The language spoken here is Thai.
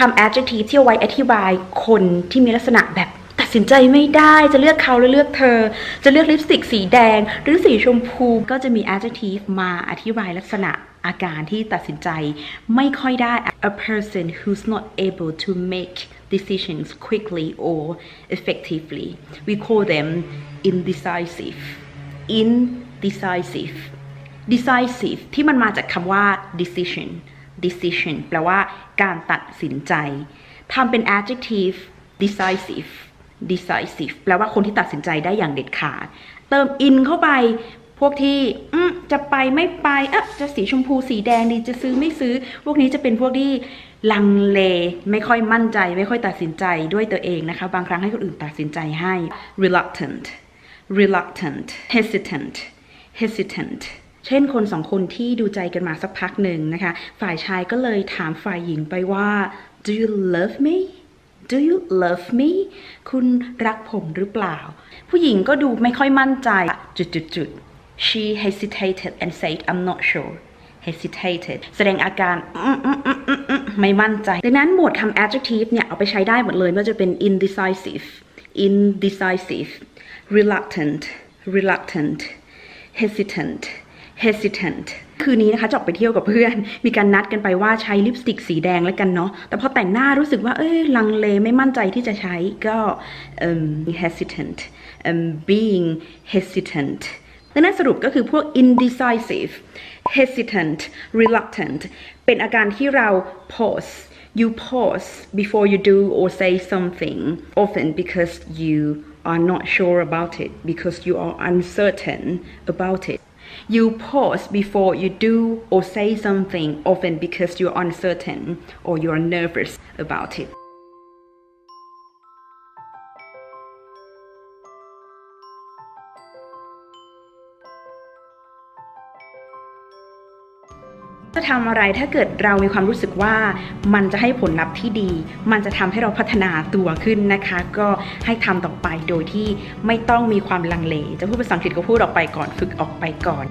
คำ adjective ที่เอาไว้อธิบายคนที่มีลักษณะแบบตัดสินใจไม่ได้จะเลือกเขาหรือเลือกเธอ จะเลือกลิปสติกสีแดง หรือสีชมพูก็จะมี adjective มาอธิบายลักษณะอาการที่ตัดสินใจไม่ค่อยได้ a person who's not able to make decisions quickly or effectively we call them indecisive indecisive decisive ที่มันมาจากคำว่า decision decision แปลว่าการตัดสินใจทำเป็น adjective decisive decisive แปลว่าคนที่ตัดสินใจได้อย่างเด็ดขาด เติม in เข้าไป พวกที่จะไปไม่ไปอะจะสีชมพูสีแดงดีจะซื้อไม่ซื้อ พวกนี้จะเป็นพวกที่ลังเลไม่ค่อยมั่นใจ ไม่ค่อยตัดสินใจด้วยตัวเองนะคะ บางครั้งให้คนอื่นตัดสินใจให้ reluctant reluctant hesitant hesitant เช่นคนสองคนที่ดูใจกันมาสักพักหนึ่งนะคะ ฝ่ายชายก็เลยถามฝ่ายหญิงไปว่า do you love me do you love me คุณรักผมหรือเปล่า ผู้หญิงก็ดูไม่ค่อยมั่นใจจุดจุด she hesitated and said I'm not sure hesitated แสดงอาการไม่มั่นใจ ดังนั้นหมวดคำ adjective เนี่ย เอาไปใช้ได้หมดเลยไม่ว่าจะเป็น indecisive indecisive reluctant reluctant hesitant hesitant คืนนี้นะคะจออกไปเที่ยวกับเพื่อน มีการนัดกันไปว่าใช้ลิปสติกสีแดงแล้วกันเนาะแต่พอแต่งหน้ารู้สึกว่าเอ้ยลังเลไม่มั่นใจที่จะใช้ก็ um, hesitant um, being hesitant ดังนั้นสรุปก็คือพวก indecisive hesitant reluctant เป็นอาการที่เรา pause you pause before you do or say something often because you are not sure about it because you are uncertain about it you pause before you do or say something often because you're uncertain or you're nervous about it จะทำอะไรถ้าเกิดเรามีความรู้สึกว่ามันจะให้ผลลัพธ์ที่ดี มันจะทำให้เราพัฒนาตัวขึ้นนะคะ ก็ให้ทำต่อไปโดยที่ไม่ต้องมีความลังเล จะพูดภาษาอังกฤษก็พูดออกไปก่อน ฝึกออกไปก่อน